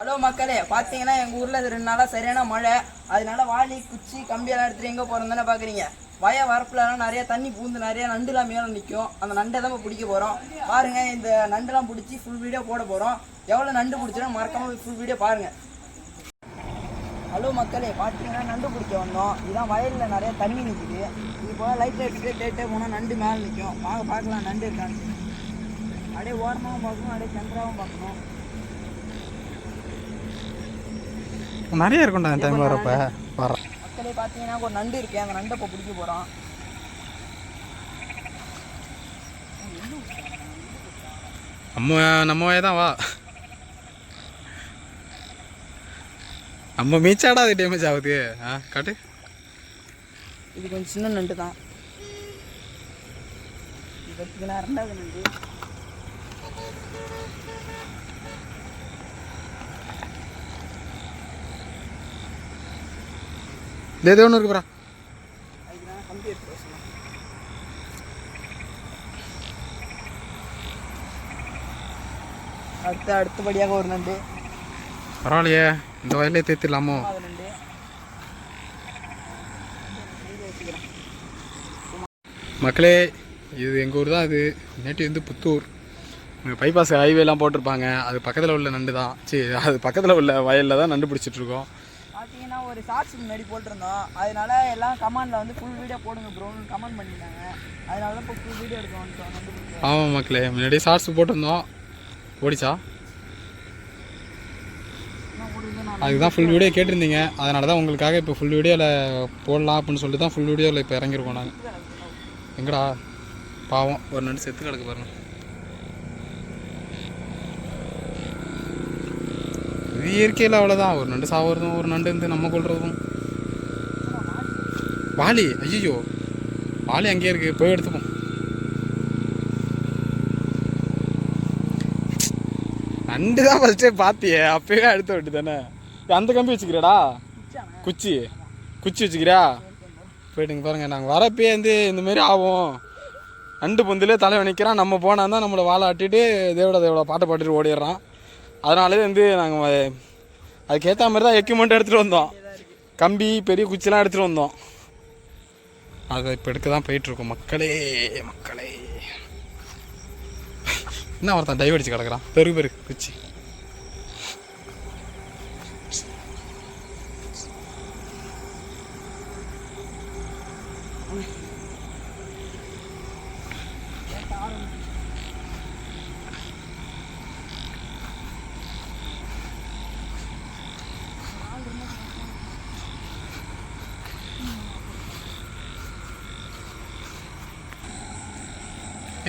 Hello மக்களே பார்த்தீங்கன்னா எங்கள் ஊரில் ரெண்டு நாளாக சரியான மழை. அதனால வாளி குச்சி கம்பியெல்லாம் எடுத்துட்டு எங்கே போகிறோம் தானே பார்க்குறீங்க வய வரப்புலலாம் நிறைய தண்ணி பூந்து நிறைய நண்டுலாம் மேலே நிற்கும் அந்த நண்டை தான் பிடிக்க போகிறோம் பாருங்கள் இந்த நண்டுலாம் பிடிச்சி ஃபுல் வீடியோ போட போகிறோம் எவ்வளோ நண்டு பிடிச்சிடும் மறக்காமல் ஃபுல் வீடியோ பாருங்கள் ஹலோ மக்களே பார்த்தீங்கன்னா நண்டு பிடிக்க வந்தோம். இதான் வயலில் நிறைய தண்ணி நிற்கிது இது போல் லைட்டில் எடுத்துகிட்டு டேட்டே போனால் நண்டு மேலே நிற்கும் பார்க்க பார்க்கலாம் நண்டு இருக்கான்னு. அப்படியே ஓரமாகவும் பார்க்கணும் அப்படியே சென்டராகவும் பார்க்கணும். நிறைய இருக்கும்டா அந்த டைம் வரப்ப. வர. மக்களே பார்த்தீங்கன்னா ஒரு நண்டு இருக்கு. அந்த நண்டை இப்போ பிடிக்க போகிறோம் நம்ம நம்ம தான் வா. நம்ம மீச்சாடா அது டேமேஜ் ஆகுது. ஆ காட்டு. இது கொஞ்சம் சின்ன நண்டு தான். இது ரெண்டாவது நண்டு. இது ஒன்று இருக்குறா அடுத்த அடுத்தபடியாக ஒரு நண்டு. பரவாயில்லையே இந்த வயலே தேத்திடலாமோ மக்களே இது எங்கள் ஊர் தான் இது. நேற்று வந்து புத்தூர். பைபாஸ் ஹைவேலாம் போட்டிருப்பாங்க. அது பக்கத்தில் உள்ள நண்டு தான் சரி அது பக்கத்தில் உள்ள வயலில் தான் நண்டு பிடிச்சிட்டு இருக்கோம். பார்த்தீங்கன்னா ஒரு ஷார்ட்ஸ் முன்னாடி போட்டிருந்தோம். அதனால எல்லாம் கமெண்டில் வந்து ஃபுல் வீடியோ போடுங்க ப்ரோன்னு கமெண்ட் பண்ணியிருந்தாங்க அதனால தான் இப்போ ஃபுல் வீடியோ எடுக்க வந்துட்டோம் நண்டு பிடிக்க ஆமாம் மக்களே முன்னாடியே ஷார்ட்ஸ் போட்டிருந்தோம். ஓடிச்சா? இன்னும் ஓடுது நான் அதுக்கு தான் ஃபுல் வீடியோ கேட்டிருந்தீங்க. அதனால தான் உங்களுக்காக இப்போ ஃபுல் வீடியோவில் போடலாம் அப்படின்னு சொல்லிட்டு தான் ஃபுல் வீடியோவில் இப்போ இறங்கியிருக்கோம் நாங்கள் எங்கடா? பாவம் ஒரு நண்டு செத்து கிடக்கு பாருங்க. இது இயற்கையில் அவ்வளோதான் ஒரு நண்டு சாவுறதும் ஒரு நண்டு வந்து நம்ம கொள்றதும் வாலி ஐயோ வாலி அங்கேயே இருக்கு போய் எடுத்துப்போம். நண்டு தான் ஃபஸ்ட்டே பார்த்தியே அப்போயே அடுத்த விட்டு தானே அந்த கம்பி வச்சுக்கிறடா குச்சி. குச்சி வச்சுக்கிறியா? போயிட்டுங்க பாருங்க நாங்கள் வரப்பே வந்து இந்தமாரி ஆகும். நண்டு பொந்திலே தலை நிற்கிறான் நம்ம போனால் தான் நம்மளை வாழை ஆட்டிட்டு தேவடா தேவடா பாட்டை பாட்டுட்டு ஓடிடுறான். அதனாலே வந்து நாங்கள் அதுக்கேற்ற மாதிரி தான் எக்யூப்மெண்ட் எடுத்துகிட்டு வந்தோம். கம்பி பெரிய குச்சிலாம் எடுத்துகிட்டு வந்தோம். அதை இப்போ எடுக்க தான் போயிட்டுருக்கோம். மக்களே மக்களே. என்ன ஒருத்தன் டைவ் அடிச்சு கிடக்குறான்? பெருக்கு பெருக்கு குச்சி.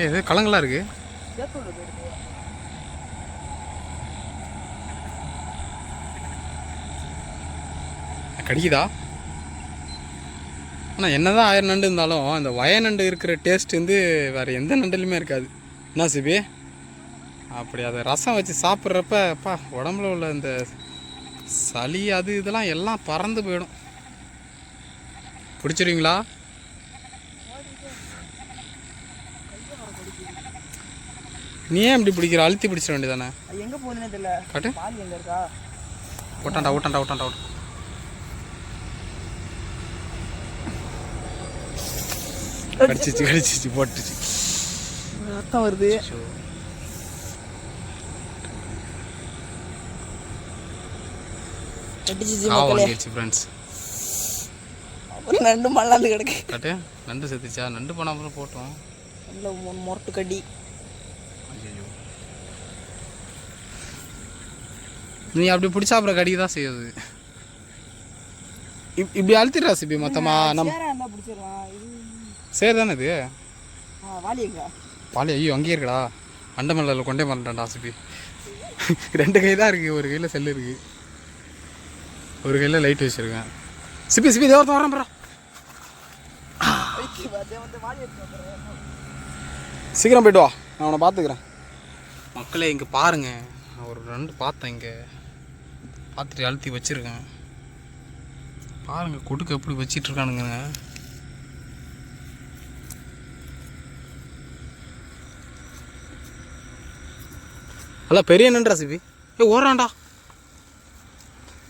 ஏ இது கலங்களாக இருக்குது கடிக்குதா? ஆனால் என்னதான் ஆயிரம் நண்டு இருந்தாலும் அந்த வய நண்டு இருக்கிற டேஸ்ட் வந்து வேறு எந்த நண்டுலையுமே இருக்காது. என்ன சிபி? அப்படி அதை ரசம் வச்சு சாப்பிட்றப்ப அப்பா உடம்புல உள்ள இந்த சளி அது இதெல்லாம் எல்லாம் பறந்து போயிடும். பிடிச்சிருவீங்களா நீ ஏன் இப்படி பிடிக்கிற? அழுத்தி பிடிச்சிட வேண்டியதானே? எங்கே போகுதுன்னே தெரியல. காட்டு. பால் எங்கே இருக்கா? ஓட்டாண்டா ஓட்டாண்டா ஓட்டாண்டா ஓட்ட. கடிச்சிச்சு கடிச்சிச்சு போட்டுச்சு. ரத்தம் வருது. ஃப்ரெண்ட்ஸ் அப்புறம் நண்டு மல்லாந்து கிடக்கு. நண்டு செத்துச்சா? நண்டு அப்புறம் போட்டோம். நல்ல மொரட்டு கடி ஐயோ நீ அப்படி பிடிச்சா அப்புறம் கடிக்க தான் செய்யுது. இப் இப்படி அழுத்திடுறா சிபி மொத்தமா. நம்ம சேரா தானே இது? பாலி ஐயோ அங்கேயே இருக்கடா. அண்டமல்லில் கொண்டே மறந்துட்டான்டா சிபி. ரெண்டு கை தான் இருக்குது ஒரு கையில் செல்லு இருக்குது ஒரு கையில் லைட் வச்சுருக்கேன். சிபி சிபி ஒருத்தன் வரேன் ப்ரா. சீக்கிரம் போயிட்டு வா. நான் அவனை பார்த்துக்கிறேன் மக்களே இங்கே பாருங்க. நான் ஒரு ரெண்டு பார்த்தேன் இங்கே. பார்த்துட்டு அழுத்தி வச்சுருக்கேன். பாருங்க கொடுக்க எப்படி வச்சிட்டு இருக்கானுங்க அல்ல பெரிய நன்றா சிபி? ஏ ஓடுறான்டா.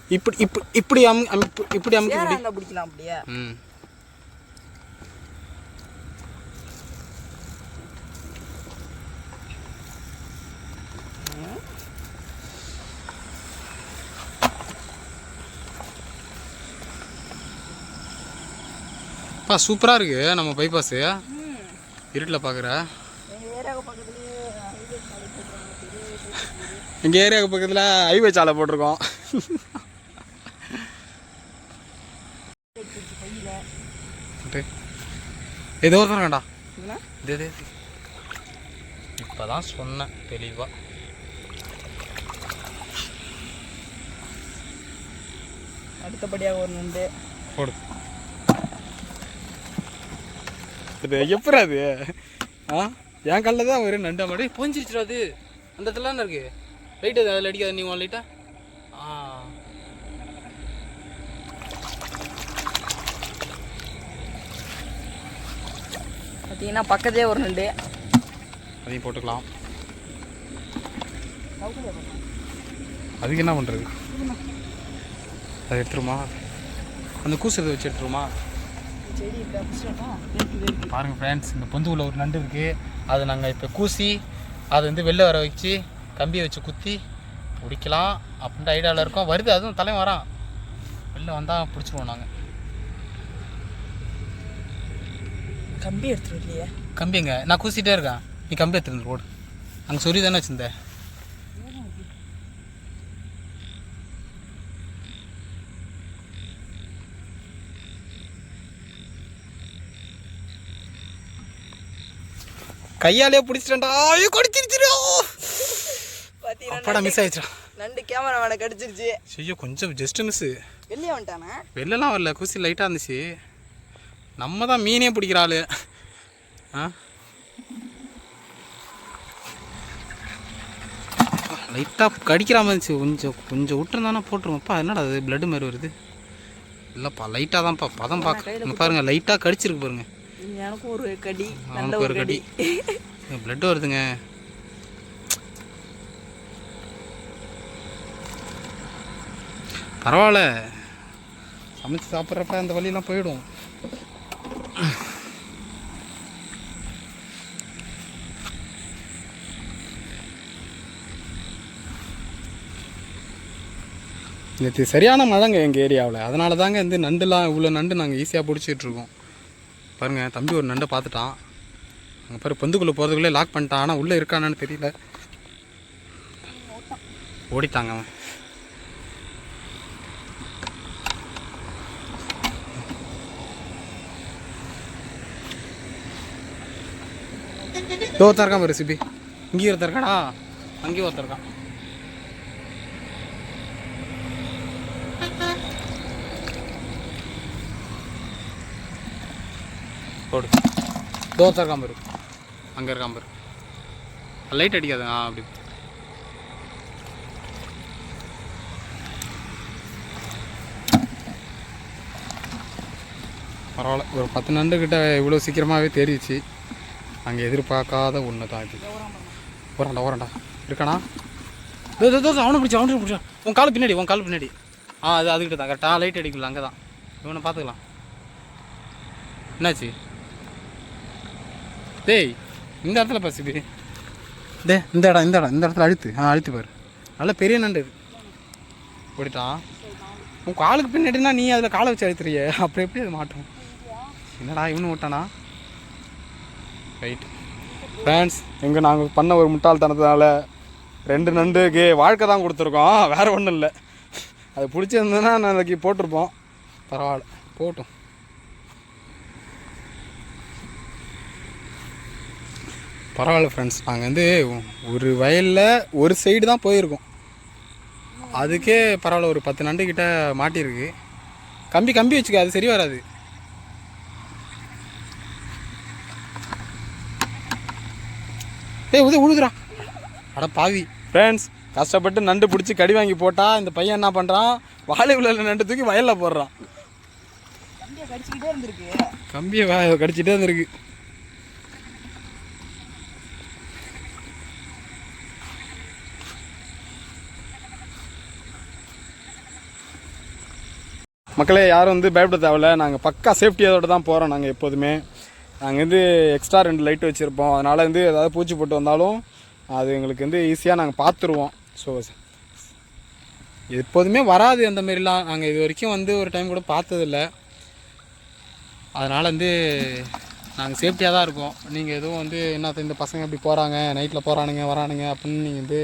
இப்படி இப்படி இப்படி அம் இப்படி- அமுக்கி பிடிக்கலாம் அப்படியே. ம். பா சூப்பராக இருக்கு. நம்ம பைபாஸு இருட்டில் பார்க்குற எங்கள் ஏரியாவுக்கு பக்கத்தில் ஹைவே சாலை போட்டிருக்கோம். ஏதோ ஒரு வேண்டா இதுனா? இது இது இப்போ தான் சொன்னேன் தெளிவாக அடுத்தபடியாக ஒரு நண்டு. போடு. இது எப்படி அது? ஆ? என் கல்ல தான் ஒரு நண்டா மாடி போஞ்சிருச்சுடா அது. அந்த இடத்துல தானே இருக்கு? லைட் அது அதில் அடிக்காது நீ உன் லைட்டா ஆ? பார்த்தீங்கன்னா பக்கத்துலேயே ஒரு நண்டு. அதையும் போட்டுக்கலாம். அதுக்கு என்ன பண்ணுறது அதை எடுத்துருமா? அந்த கூசத்தை வச்சு எடுத்துருமா? பாருங்கள் ஃப்ரெண்ட்ஸ் இந்த பொந்துக்குள்ள ஒரு நண்டு இருக்குது அதை நாங்கள் இப்போ கூசி அதை வந்து வெளில வர வச்சு கம்பியை வச்சு குத்தி பிடிக்கலாம் அப்படின்ட்டு ஐடியாவில் இருக்கோம். வருது அதுவும் தலைவன் வரான். வெளில வந்தால் பிடிச்சிருவோம் நாங்கள் கம்பி எடுத்துட்டு இல்லையே? கம்பி எங்க? நான் கூசிட்டே இருக்கேன். நீ கம்பி எடுத்துருந்து ரோடு அங்கே சொல்லி தானே வச்சுருந்த கையாலே பிடிச்சிட்டா ஐயோ கொடிச்சிருச்சிரோ அப்பாடா மிஸ் ஆயிடுச்சா நண்டு கேமரா மேலே கடிச்சிருச்சு. ஐயோ கொஞ்சம் ஜஸ்ட் மிஸ்ஸு வெளியே வந்துட்டானே? வெளிலலாம் வரல குசி லைட்டாக இருந்துச்சு. நம்ம தான் மீனே பிடிக்கிற ஆளு. ஆ? லைட்டாக கடிக்கிற மாதிரி இருந்துச்சு. கொஞ்சம் கொஞ்சம் விட்டுருந்தானே போட்டுருவோம்ப்பா என்னடா அது பிளட்டு மாதிரி வருது. இல்லைப்பா லைட்டாக தான்ப்பா பதம் பார்க்க இங்க பாருங்க லைட்டாக கடிச்சிருக்கு பாருங்க. எனக்கும் ஒரு கடி நல்ல ஒரு கடி. பிளட் வருதுங்க. பரவாயில்ல. சமைச்சு சாப்பிட்றப்ப அந்த வழியெல்லாம் போயிடும். நேற்று சரியான மழைங்க எங்கள் ஏரியாவில். அதனால தாங்க வந்து நண்டுலாம் இவ்வளோ நண்டு நாங்கள் ஈஸியாக பிடிச்சிட்டு இருக்கோம். பாருங்கள் தம்பி ஒரு நண்டை பார்த்துட்டான். அங்கே பாரு பொந்துக்குள்ளே போகிறதுக்குள்ளே லாக் பண்ணிட்டான். ஆனால் உள்ளே இருக்கானான்னு தெரியல. ஓடிட்டாங்க அவன். இதோ ஒருத்தன் இருக்கான் பாரு சிபி. இங்கேயும் ஒருத்தர் இருக்காடா அங்கேயும் ஒருத்தர் இருக்கான். போடு. ஒருத்தன் இருக்கான் பாரு அங்கே இருக்கான் பாரு லைட் அடிக்காது ஆ அப்படி பரவாயில்ல ஒரு பத்து நண்டு கிட்ட இவ்வளோ சீக்கிரமாகவே தெரியுச்சு நாங்கள் எதிர்பார்க்காத ஒன்று தான் இது. ஓரண்டா ஓரண்டா. இருக்கானா? இதோ, இதோ, இதோ, அவனை பிடிச்சா அவனை பிடிச்சா. உன் கால் பின்னாடி உன் கால் பின்னாடி. ஆ அது அதுக்கிட்ட தான் கரெக்டாக லைட் அடிக்கல அங்கே தான். இவனை பார்த்துக்கலாம். என்னாச்சு? டேய் இந்த இடத்துல சிபி டே இந்த இடம் இந்த இடம் இந்த இடத்துல அழுத்து. ஆ அழுத்து பாரு. நல்ல பெரிய நண்டு இது. ஓடிட்டான் உன் காலுக்கு பின்னாடினா நீ அதில் காலை வச்சு அழுத்துறியே. அப்புறம் எப்படி அது மாட்டும்? என்னடா இவனு விட்டானா ரைட் ஃப்ரெண்ட்ஸ் எங்கே நாங்கள் பண்ண ஒரு முட்டாள்தனத்தினால ரெண்டு நண்டுக்கு வாழ்க்கை தான் கொடுத்துருக்கோம். வேறு ஒன்றும் இல்லை. அது பிடிச்சிருந்ததுன்னா நாளைக்கு போட்டிருப்போம். பரவாயில்ல. போட்டும். பரவாயில்ல ஃப்ரெண்ட்ஸ் நாங்கள் வந்து ஒரு வயலில் ஒரு சைடு தான் போயிருக்கோம். அதுக்கே பரவாயில்ல ஒரு பத்து நண்டு கிட்ட மாட்டியிருக்கு கம்பி கம்பி வச்சுக்க அது சரி வராது. ஏய் உதவி உழுதுடா. அட பாவி. ஃப்ரெண்ட்ஸ் கஷ்டப்பட்டு நண்டு பிடிச்சி கடி வாங்கி போட்டா இந்த பையன் என்ன பண்ணுறான் வாழை உள்ள நண்டு தூக்கி வயலில் போடுறான். கம்பியை கடிச்சிக்கிட்டே இருந்திருக்கு கம்பியை வா கடிச்சிட்டே இருந்திருக்கு மக்களே யாரும் வந்து பயப்பட தேவையில்ல. நாங்கள் பக்கா சேஃப்டியோடு தான் போகிறோம் நாங்கள் எப்போதுமே. நாங்கள் வந்து எக்ஸ்ட்ரா ரெண்டு லைட் வச்சுருப்போம். அதனால் வந்து ஏதாவது பூச்சி போட்டு வந்தாலும் அது எங்களுக்கு வந்து ஈஸியாக நாங்கள் பார்த்துருவோம் ஸோ எப்போதுமே வராது அந்த மாரிலாம் நாங்கள் இது வரைக்கும் வந்து ஒரு டைம் கூட பார்த்ததில்ல. அதனால் வந்து நாங்கள் சேஃப்டியாக தான் இருக்கோம். நீங்கள் எதுவும் வந்து என்னத்த இந்த பசங்க இப்படி போகிறாங்க நைட்டில் போகிறானுங்க வரானுங்க அப்படின்னு நீங்கள் வந்து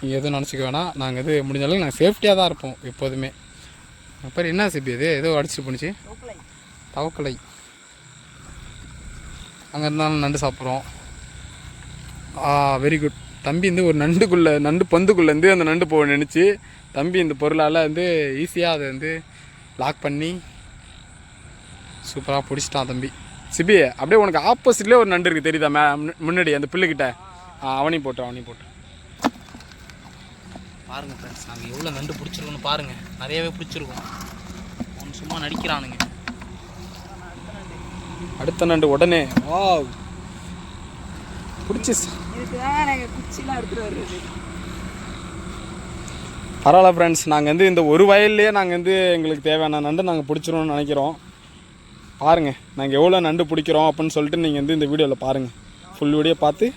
நீங்கள் எதுவும் நினச்சிக்க வேணாம். நாங்கள் இது முடிஞ்ச அளவுக்கு நாங்கள் சேஃப்டியாக தான் இருப்போம் எப்போதுமே. அப்புறம் என்ன சிப்பி இது ஏதோ அடிச்சு போணுச்சு. தவக்கலை. அங்கே இருந்தாலும் நண்டு சாப்பிட்றோம். ஆ வெரி குட் தம்பி வந்து ஒரு நண்டுக்குள்ளே நண்டு பந்துக்குள்ளேருந்து அந்த நண்டு போக நினச்சி தம்பி இந்த பொருளால் வந்து ஈஸியாக அதை வந்து லாக் பண்ணி சூப்பராக பிடிச்சிட்டான் தம்பி. சிபி அப்படியே உனக்கு ஆப்போசிட்லேயே ஒரு நண்டு இருக்குது தெரியுதா மே முன்னாடி அந்த பிள்ளைகிட்ட. ஆ அவனையும் போட்டு அவனையும் போட்டு. பாருங்கள் ஃப்ரெண்ட்ஸ் நாங்கள் எவ்வளோ நண்டு பிடிச்சிருக்கோன்னு பாருங்கள் நிறையவே பிடிச்சிருக்கோம். அவன் சும்மா நடிக்கிறானுங்க. அடுத்த நண்டு உடனே. வா பிடிச்சி பரவாயில்ல ஃப்ரெண்ட்ஸ் நாங்கள் வந்து இந்த ஒரு வயல்லையே நாங்கள் வந்து எங்களுக்கு தேவையான நண்டு நாங்கள் பிடிச்சிரோம்னு நினைக்கிறோம். பாருங்கள் நாங்கள் எவ்வளோ நண்டு பிடிக்கிறோம் அப்படின்னு சொல்லிட்டு நீங்கள் வந்து இந்த வீடியோவில் பாருங்கள் ஃபுல் வீடியோ பார்த்து.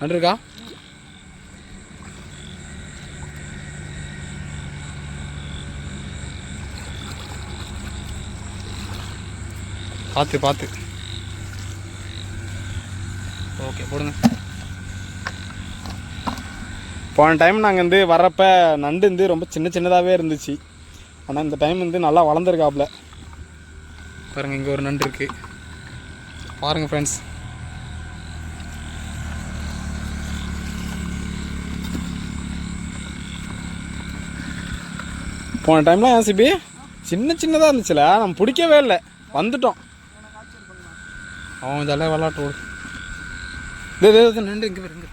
நண்டு இருக்கா பார்த்து பார்த்து. ஓகே போடுங்க. போன டைம் நாங்கள் வந்து வர்றப்ப நண்டு வந்து ரொம்ப சின்ன சின்னதாகவே இருந்துச்சு. ஆனால் இந்த டைம் வந்து நல்லா வளர்ந்துருக்காப்புல. பாருங்கள் இங்கே ஒரு நண்டு இருக்குது பாருங்கள் ஃப்ரெண்ட்ஸ் போன டைம்லாம் ஏன் சிபி? சின்ன சின்னதாக இருந்துச்சுல நம்ம பிடிக்கவே இல்லை. வந்துட்டோம். அவன் ஜாலியாக விளாட்டு ஓடு. நண்டு இங்கே பாருங்க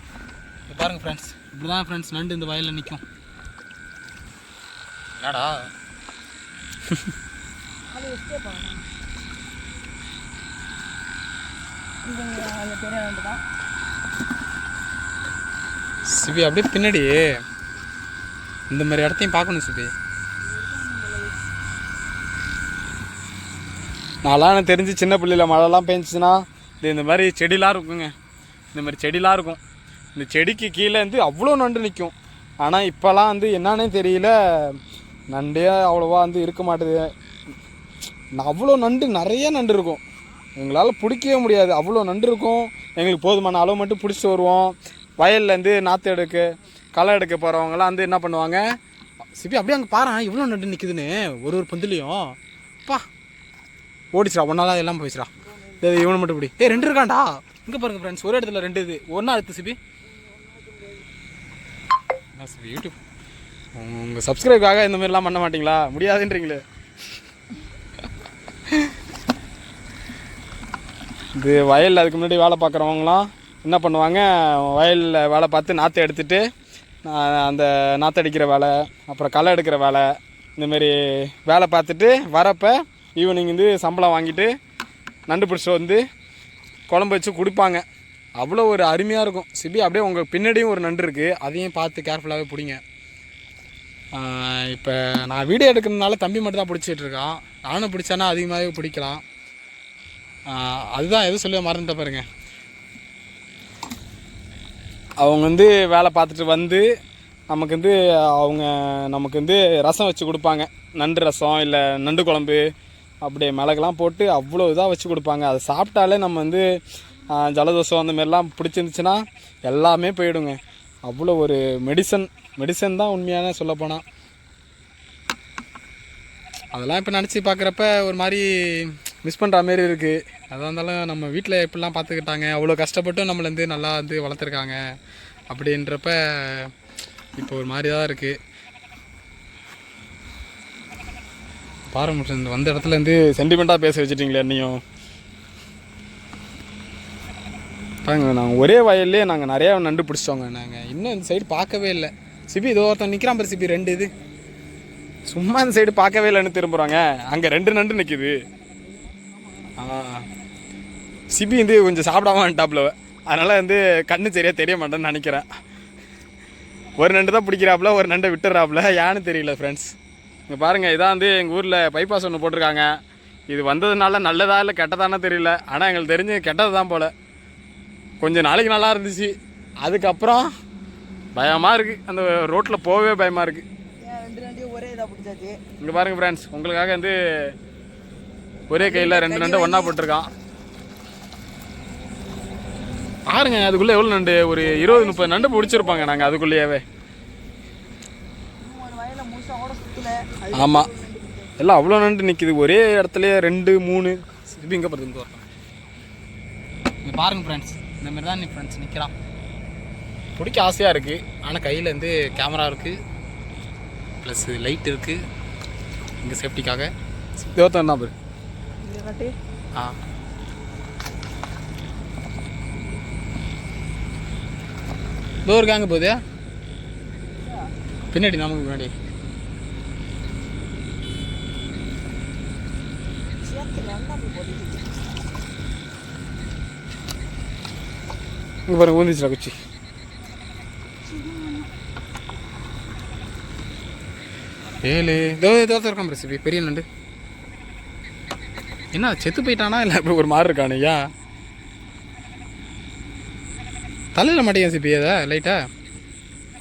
இங்கே பாருங்க ஃப்ரெண்ட்ஸ் இப்படி தான் ஃப்ரெண்ட்ஸ் நண்டு இந்த வயலில் நிற்கும் என்னடா? சிபி அப்படியே பின்னாடி இந்த மாதிரி இடத்தையும் பார்க்கணும் சிபி. நான்லாம் எனக்கு தெரிஞ்சு சின்ன பிள்ளையில மழைலாம் பெஞ்சிச்சுன்னா இது இந்த மாதிரி செடிலாம் இருக்குங்க. இந்த மாதிரி செடிலாம் இருக்கும். இந்த செடிக்கு கீழே வந்து அவ்வளோ நண்டு நிற்கும். ஆனால் இப்போலாம் வந்து என்னன்னே தெரியல. நண்டே அவ்வளோவா வந்து இருக்க மாட்டேது. அவ்வளோ நண்டு நிறைய நண்டு இருக்கும். எங்களால் பிடிக்கவே முடியாது. அவ்வளோ நண்டு இருக்கும். எங்களுக்கு போதுமான அளவு மட்டும் பிடிச்சிட்டு வருவோம். வயல்லேருந்து நாற்று எடுக்க களை எடுக்க போகிறவங்களாம் வந்து என்ன பண்ணுவாங்க சிபி அப்படியே அங்கே பாரு இவ்வளோ நண்டு நிற்குதுன்னு ஒரு ஒரு பந்துலையும். பா ஓடிச்சிடா ஒன்றா தான் எல்லாம் போயிடுச்சுடா இது இவனு மட்டும் இப்படி ஏ ரெண்டு இருக்காண்டா இங்கே பாருங்க ஃப்ரெண்ட்ஸ் ஒரே இடத்துல ரெண்டு இது. ஒன்றா அடுத்து சிபி. யூடியூப் உங்கள் சப்ஸ்கிரைப்காக இந்த மாதிரிலாம் பண்ண மாட்டிங்களா? முடியாதுன்றீங்களே. இது வயலில் அதுக்கு முன்னாடி வேலை பார்க்குறவங்களாம் என்ன பண்ணுவாங்க? வயலில் வேலை பார்த்து நாற்று எடுத்துட்டு அந்த நாற்று அடிக்கிற வேலை அப்புறம் களை எடுக்கிற வேலை இந்தமாரி வேலை பார்த்துட்டு வரப்போ ஈவினிங் வந்து சம்பளம் வாங்கிட்டு நண்டு பிடிச்சிட்டு வந்து குழம்பு வச்சு கொடுப்பாங்க. அவ்வளோ ஒரு அருமையாக இருக்கும். சிபி அப்படியே உங்கள் பின்னாடியும் ஒரு நண்டு இருக்குது அதையும் பார்த்து கேர்ஃபுல்லாகவே பிடிங்க. இப்போ நான் வீடியோ எடுக்கிறதுனால தம்பி மட்டும் தான் பிடிச்சிட்டு இருக்கான். நானும் பிடிச்சானா அதிகமாகவே பிடிக்கலாம். அதுதான் எதுவும் சொல்ல மறந்துட்ட பாருங்க. அவங்க வந்து வேலை பார்த்துட்டு வந்து நமக்கு வந்து அவங்க நமக்கு வந்து ரசம் வச்சு கொடுப்பாங்க. நண்டு ரசம் இல்லை நண்டு குழம்பு அப்படியே மிளகுலாம் போட்டு அவ்வளோ இதாக வச்சு கொடுப்பாங்க. அதை சாப்பிட்டாலே நம்ம வந்து ஜலதோஷம் அந்த மாதிரிலாம் பிடிச்சிருந்துச்சுன்னா எல்லாமே போயிடுங்க. அவ்வளோ ஒரு மெடிசன் மெடிசன் தான் உண்மையான சொல்லப்போனால் அதெல்லாம் இப்போ நினச்சி பார்க்குறப்ப ஒரு மாதிரி மிஸ் பண்ணுற மாரி இருக்குது அதாக இருந்தாலும் நம்ம வீட்டில் எப்படிலாம் பார்த்துக்கிட்டாங்க அவ்வளோ கஷ்டப்பட்டும் நம்மளை வந்து நல்லா வந்து வளர்த்துருக்காங்க அப்படின்றப்ப இப்போ ஒரு மாதிரி தான் இருக்குது பாருங்க வந்த இடத்துல இருந்து சென்டிமெண்ட்டாக பேச வச்சுட்டிங்களே என்னையும் பாருங்க நாங்கள் ஒரே வயல்லே நாங்கள் நிறையா நண்டு பிடிச்சோங்க நாங்கள் இன்னும் இந்த சைடு பார்க்கவே இல்லை. சிபி இதோ ஒருத்தன் நிற்கிறான் பாரு சிபி ரெண்டு இது. சும்மா இந்த சைடு பார்க்கவே இல்லைன்னு திரும்புகிறாங்க அங்கே ரெண்டு நண்டு நிற்கிது ஆ. சிபி வந்து கொஞ்சம் சாப்பிடாம வந்துட்டாப்புல அதனால் வந்து கண்ணு சரியாக தெரிய மாட்டேன்னு நினைக்கிறேன். ஒரு நண்டு தான் பிடிக்கிறாப்புல ஒரு நண்டை விட்டுறாப்புல ஏன்னு தெரியல ஃப்ரெண்ட்ஸ் இங்கே பாருங்கள் இதான் வந்து எங்கள் ஊரில் பைபாஸ் ஒன்று போட்டிருக்காங்க. இது வந்ததுனால நல்லதா இல்லை கெட்டதானே தெரியல. ஆனால் எங்களுக்கு தெரிஞ்சு கெட்டது தான் போல். கொஞ்சம் நாளைக்கு நல்லா இருந்துச்சு. அதுக்கப்புறம் பயமாக இருக்குது அந்த ரோட்டில் போகவே பயமாக இருக்குது ஒரே இதாக பிடிச்சாச்சு இங்கே பாருங்கள் ஃப்ரெண்ட்ஸ் உங்களுக்காக வந்து ஒரே கையில் ரெண்டு நண்டு ஒன்றா போட்டிருக்கான். பாருங்க அதுக்குள்ளே எவ்வளோ நண்டு? ஒரு இருபது முப்பது நண்டு பிடிச்சிருப்பாங்க நாங்கள் அதுக்குள்ளேயே இன்னும் ஒரு வயலில் முழுசாக ஓட சுற்றல அது ஆமாம் எல்லாம் அவ்வளோ நண்டு நிற்கிது ஒரே இடத்துலயே ரெண்டு மூணு. இது இங்கே பார்த்து இங்கே வரலாம் இங்கே பாருங்க ஃப்ரெண்ட்ஸ் இந்த மாதிரி தான் நீ ஃப்ரெண்ட்ஸ் நிற்கிறான் பிடிக்க ஆசையாக இருக்குது ஆனால் கையில் வந்து கேமரா இருக்குது ப்ளஸ் லைட் இருக்குது இங்கே சேஃப்டிக்காக தான் பாரு. ஆ. இதோ இருக்காங்க போகுது. பின்னாடி நமக்கு முன்னாடி சேர்த்து நல்லா போய் போட்டுக்கிட்டு இங்கே பாருங்க ஊந்திச்சுடா குச்சி. ஏழு இதோ இதோ இருக்கான் ரெசிபி பெரிய நண்டு. என்ன செத்து போயிட்டானா? இல்லை இப்போ ஒரு மாதிரி இருக்கானு ஐயா? தலையில் மாட்டேங்க சிப்பி அதை லைட்டா?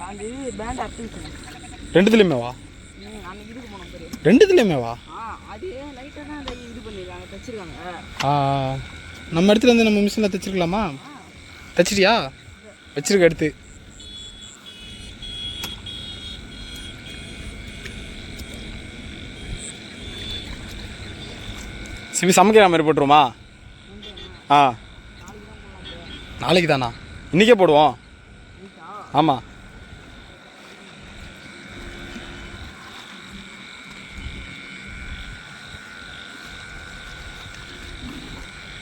அது பேண்ட் அப்ளிகேஷன் ரெண்டுத்துலேயுமே வா ரெண்டுத்துலேயுமே வா நம்ம இடத்துல வந்து நம்ம மிஷினில் தைச்சிருக்கலாமா? தைச்சிட்டியா? வச்சிருக்க எடுத்து. சிவி சமைக்கிற மாதிரி போட்டுருமா ஆ. நாளைக்கு தானா இன்றைக்கே போடுவோம். ஆமாம்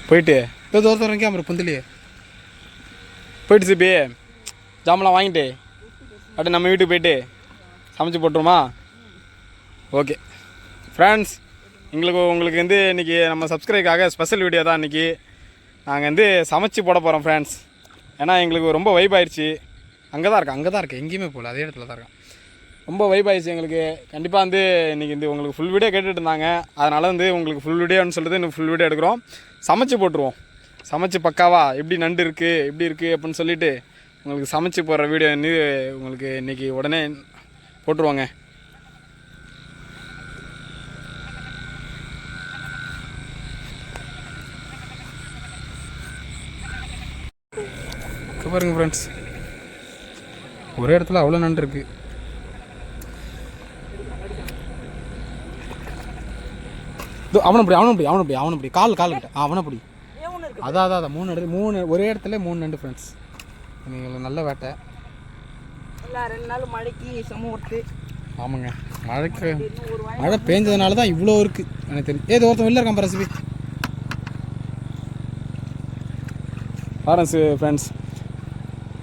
போயிட்டு. இப்போ தோற்றம் வைக்காம அப்புறம் புந்திலையே போயிட்டு சிபி. ஜாமெல்லாம் வாங்கிட்டு. அப்படியே நம்ம வீட்டுக்கு போயிட்டு சமைச்சு போட்டுருமா ஓகே. ஃப்ரெண்ட்ஸ் எங்களுக்கு உங்களுக்கு வந்து இன்றைக்கி நம்ம சப்ஸ்கிரைக்காக ஸ்பெஷல் வீடியோ தான் இன்றைக்கி நாங்கள் வந்து சமைச்சு போட போகிறோம் ஃப்ரெண்ட்ஸ் ஏன்னா எங்களுக்கு ரொம்ப வைப் ஆயிடுச்சு அங்கே தான் இருக்கேன் அங்கே தான் இருக்கேன் எங்கேயுமே போகல. அதே இடத்துல தான் இருக்கேன் ரொம்ப வைப் ஆயிடுச்சு எங்களுக்கு. கண்டிப்பாக வந்து இன்றைக்கி வந்து உங்களுக்கு ஃபுல் வீடியோ கேட்டுட்டு இருந்தாங்க. அதனால் வந்து உங்களுக்கு ஃபுல் வீடியோன்னு சொல்லிட்டு இன்னும் ஃபுல் வீடியோ எடுக்கிறோம். சமைச்சு போட்டுருவோம். சமைச்சு பக்காவா? எப்படி நண்டு இருக்குது எப்படி இருக்குது அப்படின்னு சொல்லிட்டு உங்களுக்கு சமைச்சு போடுற வீடியோ உங்களுக்கு இன்றைக்கி உடனே போட்டுருவாங்க. பாருங்க ஃப்ரெண்ட்ஸ் ஒரே இடத்துல அவ்வளோ நண்டு இருக்குது இதோ அவனை அப்படி அவனை அப்படி அவனை அப்படி அவனை அப்படி. கால் கால் கிட்ட. அவனை இருக்கு? அதான் அதான் அதான் மூணு இடத்துல மூணு ஒரே இடத்துல மூணு நண்டு ஃப்ரெண்ட்ஸ் நீங்கள் நல்ல வேட்டை. ரெண்டு நாள் மழைக்கு செம ஒர்த்து ஆமாங்க. மழைக்கு மழை பேஞ்சதுனால தான் இவ்வளோ இருக்குது எனக்கு தெரியும் ஏதோ ஒருத்தன் வெளில இருக்கான் பரசிபி பாரன்ஸ் ஃப்ரெண்ட்ஸ்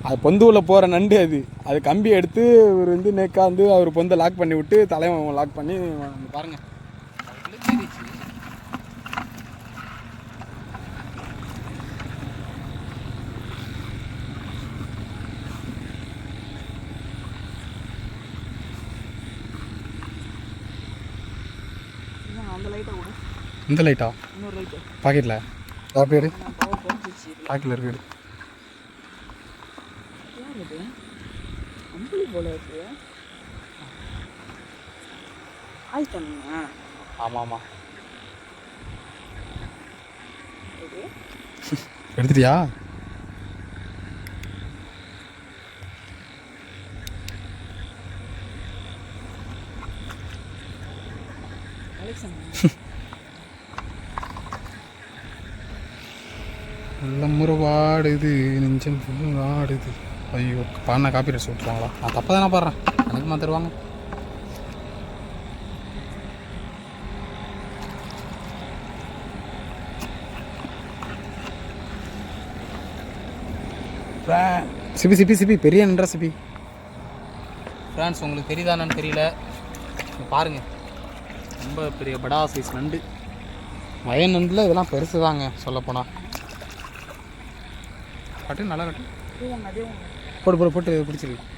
அது பொந்துவில் போகிற நண்டு அது. அது கம்பி எடுத்து ஒரு வந்து நேக்கா வந்து அவர் பொந்தை லாக் பண்ணி விட்டு தலைவன் லாக் பண்ணி பாருங்க இன்னும் அந்த லைட்டை கூட இந்த லைட்டா பாக்கெட்டில் பவர் குறைஞ்சிச்சு பாக்கெட்டில் இருக்கு ஆமாம் ஆமாம் எடுத்துட்டியா? உள்ளம் முறவாடுது நெஞ்சம் ஆடுது ஐயோ பாடின காப்பி ரைட்ஸ் விட்டுருவாங்களா நான் தப்பாக தானே பாடுறேன் எனக்கு மா தருவாங்க. சிபி சிபி சிபி பெரிய நன்றா சிபி. ஃப்ரான்ஸ் உங்களுக்கு தெரியுதானு தெரியல. பாருங்கள் பாருங்க. ரொம்ப பெரிய படா சைஸ் நண்டு. வயல் நண்டில் இதெல்லாம் பெருசு தாங்க சொல்லப்போனால் கட்டு நல்லா கட்டு. போட்டு போட்டு போட்டு பிடிச்சிருக்கு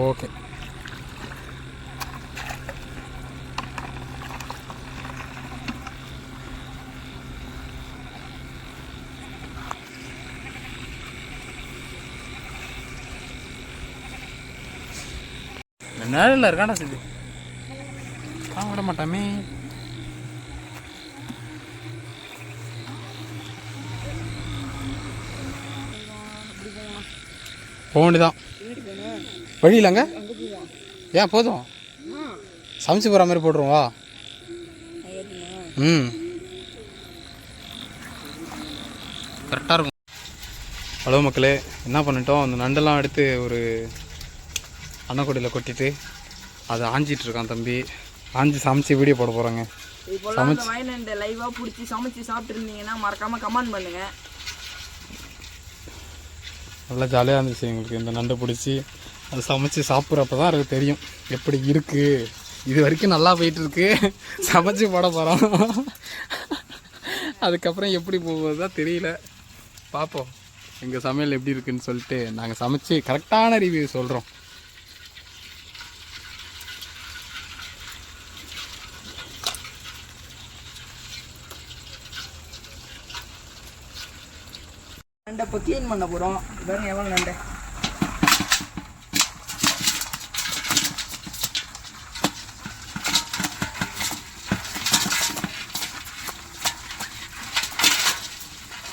ஓகே. நேரில் இருக்காண்டா சித்தி. ஆ விட மாட்டாமே போக வேண்டியதான் வழி இல்லைங்க ஏன் போதும்? சமைச்சு போகிற மாதிரி போட்டுருவோம் வா. ம். கரெக்டாக இருக்கும். ஹலோ மக்களே என்ன பண்ணிட்டோம்? அந்த நண்டெல்லாம் எடுத்து ஒரு அன்னக்குடியில் கொட்டிட்டு அதை ஆஞ்சிட்டு இருக்கான் தம்பி. ஆஞ்சி சமைச்சு வீடியோ போட போகிறாங்க இப்போல்லாம் அந்த வயலண்ட் லைவாக பிடிச்சி சமைச்சு சாப்பிட்ருந்தீங்கன்னா மறக்காம கமெண்ட் பண்ணுங்க. நல்லா ஜாலியாக இருந்துச்சு எங்களுக்கு. இந்த நண்டை பிடிச்சி அதை சமைச்சு சாப்பிட்றப்ப தான் எனக்கு தெரியும் எப்படி இருக்குது இது வரைக்கும் நல்லா போயிட்டுருக்கு. சமைச்சு போட போகிறோம் அதுக்கப்புறம் எப்படி போகுது தான் தெரியல. பார்ப்போம். எங்கள் சமையல் எப்படி இருக்குன்னு சொல்லிட்டு நாங்கள் சமைச்சு கரெக்டான ரிவ்யூ சொல்கிறோம் ரெண்டப்போ க்ளீன் பண்ண போகிறோம் பாருங்க எவ்வளோ நண்டை.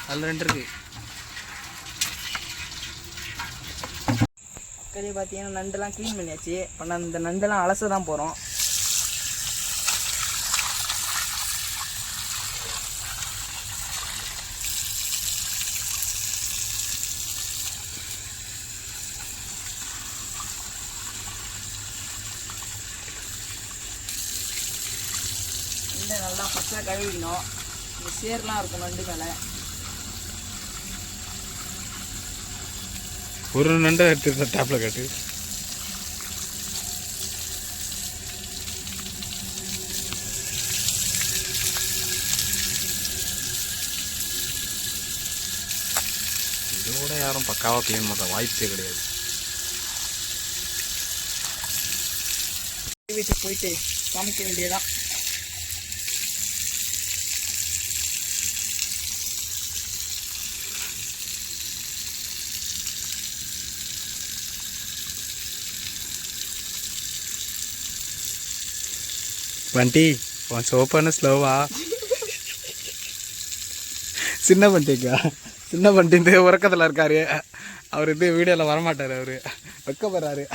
அதில் ரெண்டு இருக்குது மக்களே பார்த்தீங்கன்னா நண்டெல்லாம் க்ளீன் பண்ணியாச்சு. இப்போ நான் இந்த நண்டெல்லாம் அலச தான் போகிறோம் நண்டை நல்லா ஃபஸ்ட்டாக கழுவிக்கணும் இந்த சேர்லாம் இருக்கும் நண்டு மேலே ஒரு நண்டை எடுத்து டேப்பில் கட்டு. இதோட யாரும் பக்காவாக க்ளீன் பண்ணுற வாய்ப்பே கிடையாது. வீட்டுக்கு போயிட்டு சமைக்க வேண்டியதான் வண்டி. உன் சோப்பான ஸ்லோவா? சின்ன வண்டிக்கா? சின்ன வண்டி இந்த உறக்கத்தில் இருக்காரு. அவர் இது வீடியோவில் வரமாட்டார் அவர். வெக்கப்படுறாரு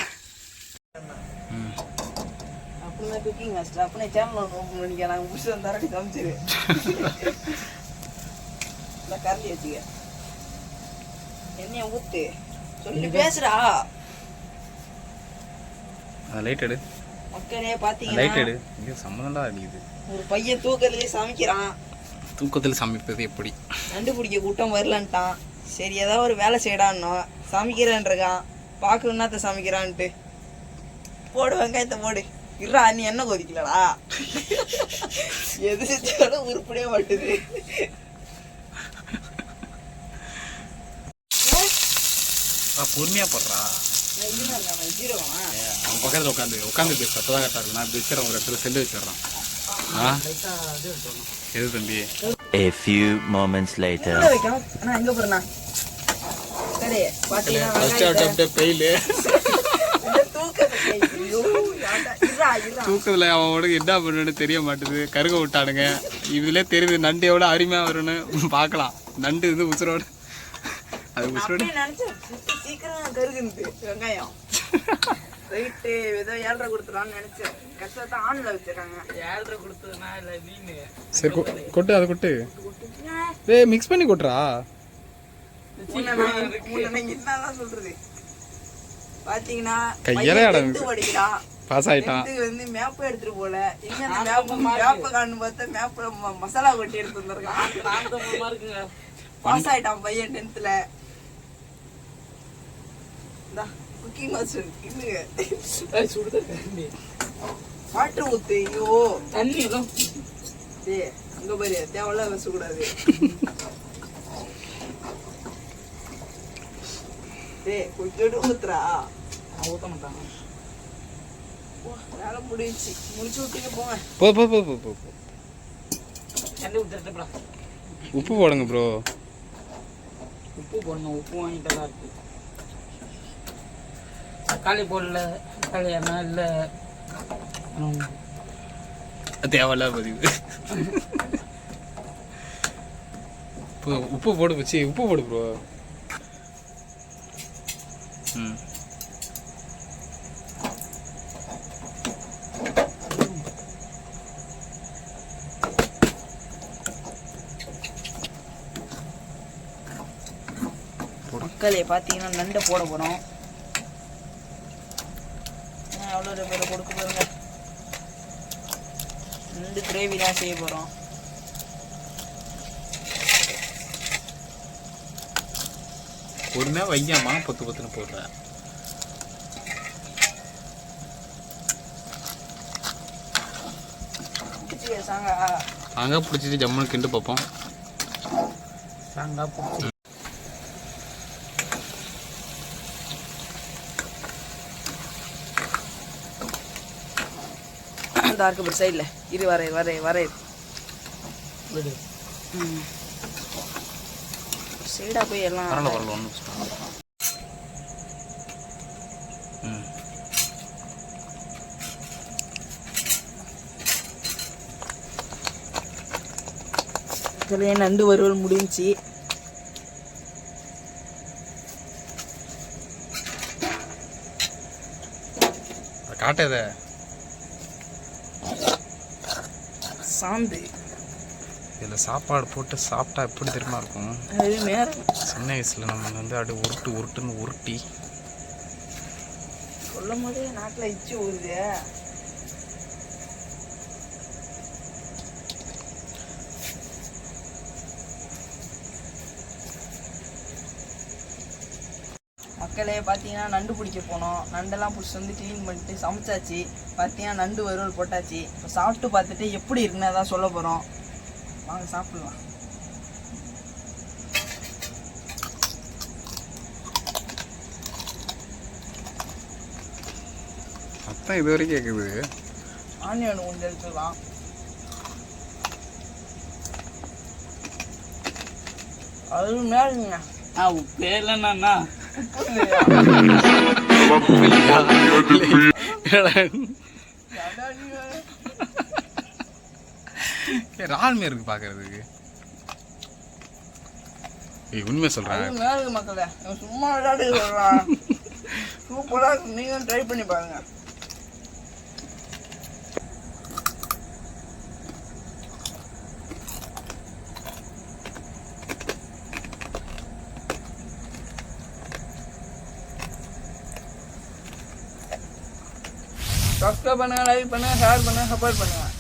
எண்ணெயை ஊத்து. சொல்லி பேசுடா. லைட் எடு. மக்களே இங்கே சம்மந்தம்டா அடிக்குது ஒரு பையன் தூக்கத்திலே சமைக்கிறான். தூக்கத்தில் சமைப்பது எப்படி? நண்டு பிடிக்க கூட்டம் வரலன்ட்டான். சரி ஏதாவது ஒரு வேலை செய்யடான்னோம் சமைக்கிறேன்ருக்கான். பார்க்க என்னத்த சமைக்கிறான்ட்டு. போடு வெங்காயத்தை போடு. இருடா நீ என்ன கொதிக்கலடா. எது செஞ்சாலும் உருப்படியே மாட்டுது. பொறுமையாக போடுறா. இருக்கான் அவன் பக்கத்தில் உட்காந்து உட்காந்து பேச கரெக்டாக இருக்கும் நான் இப்படி வச்சிடறேன் ஒரு இடத்துல செல்லு வச்சிடறான். ஆ? எது தம்பி? A few moments later. அண்ணா எங்க போறேண்ணா சரி பாத்தீங்கன்னா ஃபர்ஸ்ட் பெயில். தூக்கத்தில் அவனுக்கு என்ன பண்ணுன்னு தெரிய மாட்டுது. கருக விட்டானுங்க. இதுல தெரியுது நண்டு எவ்வளோ அருமையாக வரும்னு. பார்க்கலாம். நண்டு இது உசுரோடு. அது உசுரோடு நினைச்சேன், சீக்கிரம் கருகுன்னுட்டு, வெங்காயம். ரைட்டு ஏதோ ஏழ்ரை கொடுத்துருவான்னு நினைச்சேன் கஷ்டத்தை ஆன்ல வச்சிருக்காங்க. ஏழ்ரை கொடுத்ததுனா இல்ல மீன். சரி கொ- கொட்டு அதை கொட்டு. ஏய் மிக்ஸ் பண்ணி கொட்டுறா. என்னதான் சொல்றது. பாத்தீங்கன்னா கையால இடம் பாஸ் ஆயிட்டான். வந்து மேப் எடுத்துட்டு போல. எங்க அந்த மேப் மேப் காணு பார்த்தா மேப்ல மசாலா கொட்டி எடுத்து வந்திருக்கான். பாஸ் ஆயிட்டான் பையன் டென்த்ல குக்கிங் மாஸ்டர் இல்லைங்க வாட்டர் ஊத்து ஐயோ தண்ணி டேய் அங்க பாரு தேவையில்ல வசக்கூடாது டேய் கொஞ்சோண்டு ஊத்துறா ஊத்த மாட்டாங்க ஓ, வேலை முடிஞ்சிச்சு முடிச்சு விட்டீங்க போங்க போ போ போ போ போ போ. சண்டை உப்பு போடுங்க ப்ரோ உப்பு போடணும் உப்பு வாங்கிட்டு தான் இருக்கு தக்காளி போடல தக்காளி என்ன இல்லை. தேவையில்ல பதிவு. இப்போ உப்பு போடு வச்சு உப்பு போடு ப்ரோ ம். மக்களே பார்த்தீங்கன்னா நண்டை போட போகிறோம் எவ்வளோ பேர் கொடுக்க போகிறோங்க நண்டு கிரேவி தான் செய்ய போகிறோம் பொறுமையாக வையாமா? பொத்து பொத்துன்னு போடுறேன் அங்கே பிடிச்சிட்டு ஜம்முன்னு கிண்டு பார்ப்போம். சாங்கா பிடிச்சி அந்த இருக்கு சைடில் இரு வரை வரை வரை. விடு. ம். சைடாக போய் எல்லாம் இதுலேயே நண்டு வறுவல் முடிஞ்சி. காட்டாத சாந்து இதில் சாப்பாடு போட்டு சாப்பிட்டா எப்படி தெரியுமா இருக்கும்? அது சின்ன வயசில் நம்ம வந்து அப்படியே உருட்டு உருட்டுன்னு உருட்டி. சொல்லும் போதே நாக்கில் இச்சு ஊறுது. மக்களே பார்த்தீங்கன்னா நண்டு பிடிக்க போனோம். நண்டெல்லாம் பிடிச்சி வந்து க்ளீன் பண்ணிட்டு சமைச்சாச்சு. பார்த்தீங்கன்னா நண்டு வறுவல் போட்டாச்சு. இப்போ சாப்பிட்டு பார்த்துட்டு எப்படி இருக்குன்னு அதான் சொல்ல போகிறோம் வாங்க சாப்பிடலாம். அதான் இது வரைக்கும் கேட்குது ஆனியன் கொஞ்சம் எடுத்துக்கலாம். அது மேலுங்க. ஆ உப்பே இல்லைண்ணா இருக்கு பாக்குறதுக்கு. ஏய் உண்மையை சொல்கிறேன் மக்களே. சும்மா விளையாடி சொல்றான். சூப்பரா நீங்களும் ட்ரை பண்ணி பாருங்க. मक्का बना राई बना हार बना खबर बना।